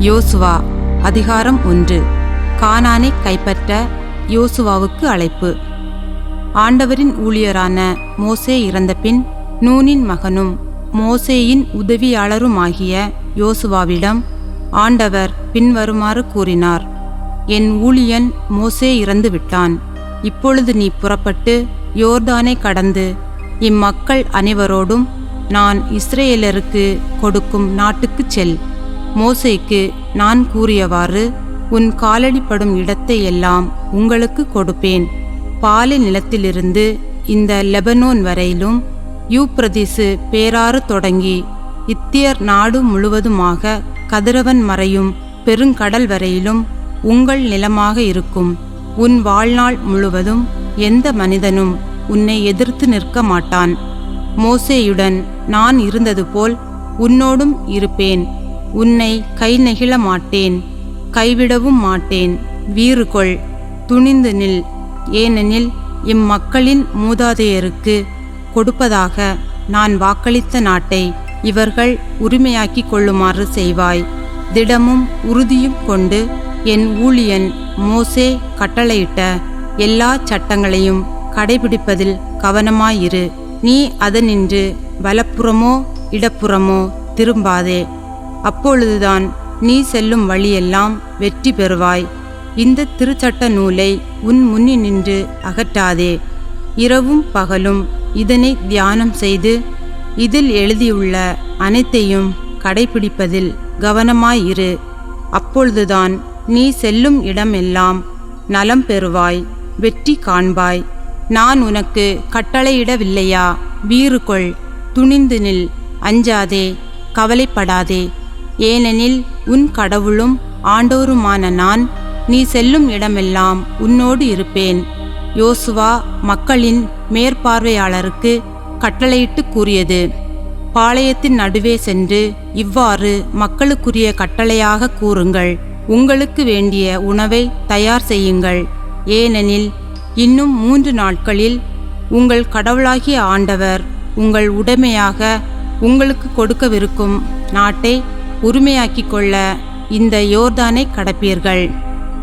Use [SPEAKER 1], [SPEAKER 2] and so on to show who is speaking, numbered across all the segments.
[SPEAKER 1] யோசுவா அதிகாரம் ஒன்று. கானானை கைப்பற்ற யோசுவாவுக்கு அழைப்பு. ஆண்டவரின் ஊழியரான மோசே இறந்தபின் நூனின் மகனும் மோசேயின் உதவியாளருமாகிய யோசுவாவிடம் ஆண்டவர் பின்வருமாறு கூறினார் என் ஊழியன் மோசே இறந்து விட்டான் இப்பொழுது நீ புறப்பட்டு யோர்தானை கடந்து இம்மக்கள் அனைவரோடும் நான் இஸ்ரேலருக்கு கொடுக்கும் நாட்டுக்குச் செல். மோசைக்கு நான் கூறியவாறு உன் காலடிப்படும் இடத்தை எல்லாம் உங்களுக்கு கொடுப்பேன். பாலை நிலத்திலிருந்து இந்த லெபனோன் வரையிலும் யூப்ரதிசு பேராறு தொடங்கி இத்தியர் நாடு முழுவதுமாக கதிரவன் மறையும் பெருங்கடல் வரையிலும் உங்கள் நிலமாக இருக்கும். உன் வாழ்நாள் முழுவதும் எந்த மனிதனும் உன்னை எதிர்த்து நிற்க மாட்டான். மோசேயுடன் நான் இருந்தது போல் உன்னோடும் இருப்பேன். உன்னை கை நெகிழ மாட்டேன் கைவிடவும் மாட்டேன். வீறு கொள் துணிந்து நில். ஏனெனில் இம்மக்களின் மூதாதையருக்கு கொடுப்பதாக நான் வாக்களித்த நாட்டை இவர்கள் உரிமையாக்கிக் கொள்ளுமாறு செய்வாய். திடமும் உறுதியும் கொண்டு என் ஊழியன் மோசே கட்டளையிட்ட எல்லா சட்டங்களையும் கடைபிடிப்பதில் கவனமாயிரு. நீ அதனின்று வலப்புறமோ இடப்புறமோ திரும்பாதே. அப்பொழுதுதான் நீ செல்லும் வழியெல்லாம் வெற்றி பெறுவாய். இந்த திருச்சட்ட நூலை உன் முன்னி நின்று அகற்றாதே. இரவும் பகலும் இதனை தியானம் செய்து இதில் எழுதியுள்ள அனைத்தையும் கடைபிடிப்பதில் கவனமாயிரு. அப்பொழுதுதான் நீ செல்லும் இடமெல்லாம் நலம் பெறுவாய் வெற்றி காண்பாய். நான் உனக்கு கட்டளையிடவில்லையா? வீறு கொள் துணிந்து நில் அஞ்சாதே கவலைப்படாதே. ஏனெனில் உன் கடவுளும் ஆண்டோருமான நான் நீ செல்லும் இடமெல்லாம் உன்னோடு இருப்பேன். யோசுவா மக்களின் மேற்பார்வையாளருக்கு கட்டளையிட்டு கூறியது. பாளையத்தின் நடுவே சென்று இவ்வாறு மக்களுக்குரிய கட்டளையாக கூறுங்கள். உங்களுக்கு வேண்டிய உணவை தயார் செய்யுங்கள். ஏனெனில் இன்னும் மூன்று நாட்களில் உங்கள் கடவுளாகிய ஆண்டவர் உங்கள் உடைமையாக உங்களுக்கு கொடுக்கவிருக்கும் நாட்டை உரிமையாக்கிக் கொள்ள இந்த யோர்தானை கடப்பீர்கள்.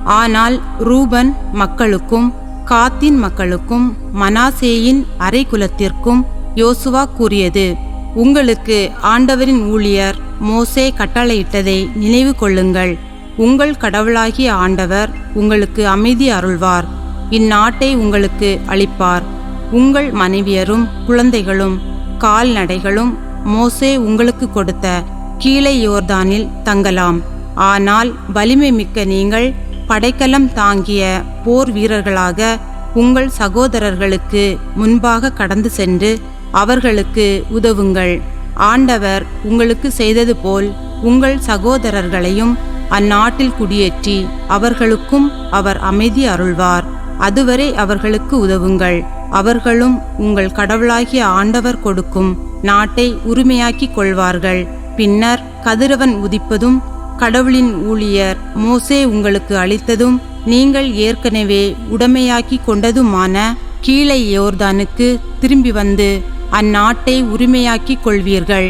[SPEAKER 1] ஆனால் ரூபன் மக்களுக்கும் காத்தின் மக்களுக்கும் மனாசேயின் அரைகுலத்திற்கும் யோசுவா கூறியது உங்களுக்கு ஆண்டவரின் ஊழியர் மோசே கட்டளையிட்டதை நினைவு கொள்ளுங்கள். உங்கள் கடவுளாகிய ஆண்டவர் உங்களுக்கு அமைதி அருள்வார். இந்நாட்டை உங்களுக்கு அளிப்பார். உங்கள் மனைவியரும் குழந்தைகளும் கால்நடைகளும் மோசே உங்களுக்கு கொடுத்த கீழே யோர்தானில் தங்கலாம். ஆனால் வலிமை மிக்க நீங்கள் படைக்கலம் தாங்கிய போர் வீரர்களாக உங்கள் சகோதரர்களுக்கு முன்பாக கடந்து சென்று அவர்களுக்கு உதவுங்கள். ஆண்டவர் உங்களுக்கு செய்தது போல் உங்கள் சகோதரர்களையும் அந்நாட்டில் குடியேற்றி அவர்களுக்கும் அவர் அமைதி அருள்வார். அதுவரை அவர்களுக்கு உதவுங்கள். அவர்களும் உங்கள் கடவுளாகிய ஆண்டவர் கொடுக்கும் நாட்டை உரிமையாக்கிக் கொள்வார்கள். பின்னர் கதிரவன் உதிப்பதும் கடவுளின் ஊழியர் மோசே உங்களுக்கு அளித்ததும் நீங்கள் ஏற்கனவே உடமையாக்கி கொண்டதுமான கீழே யோர்தானுக்கு திரும்பி வந்து அந்நாட்டை உரிமையாக்கிக் கொள்வீர்கள்.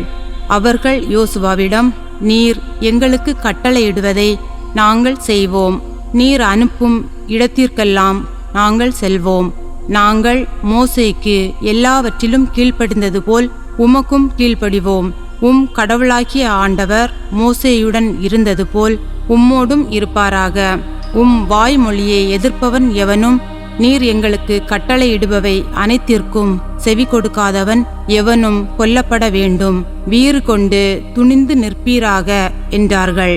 [SPEAKER 1] அவர்கள் யோசுவாவிடம் நீர் எங்களுக்கு கட்டளையிடுவதை நாங்கள் செய்வோம். நீர் அனுப்பும் இடத்திற்கெல்லாம் நாங்கள் செல்வோம். நாங்கள் மோசைக்கு எல்லாவற்றிலும் கீழ்ப்படிந்தது போல் உமக்கும் கீழ்ப்படிவோம். உம் கடவுளாகிய ஆண்டவர் மோசேயுடன் இருந்தது போல் உம்மோடும் இருப்பாராக. உம் வாய்மொழியை எதிர்ப்பவன் எவனும் நீர் எங்களுக்கு கட்டளையிடுபவை அனைத்திற்கும் செவி கொடுக்காதவன் எவனும் கொல்லப்பட வேண்டும். வீறு கொண்டு துணிந்து நிற்பீராக என்றார்கள்.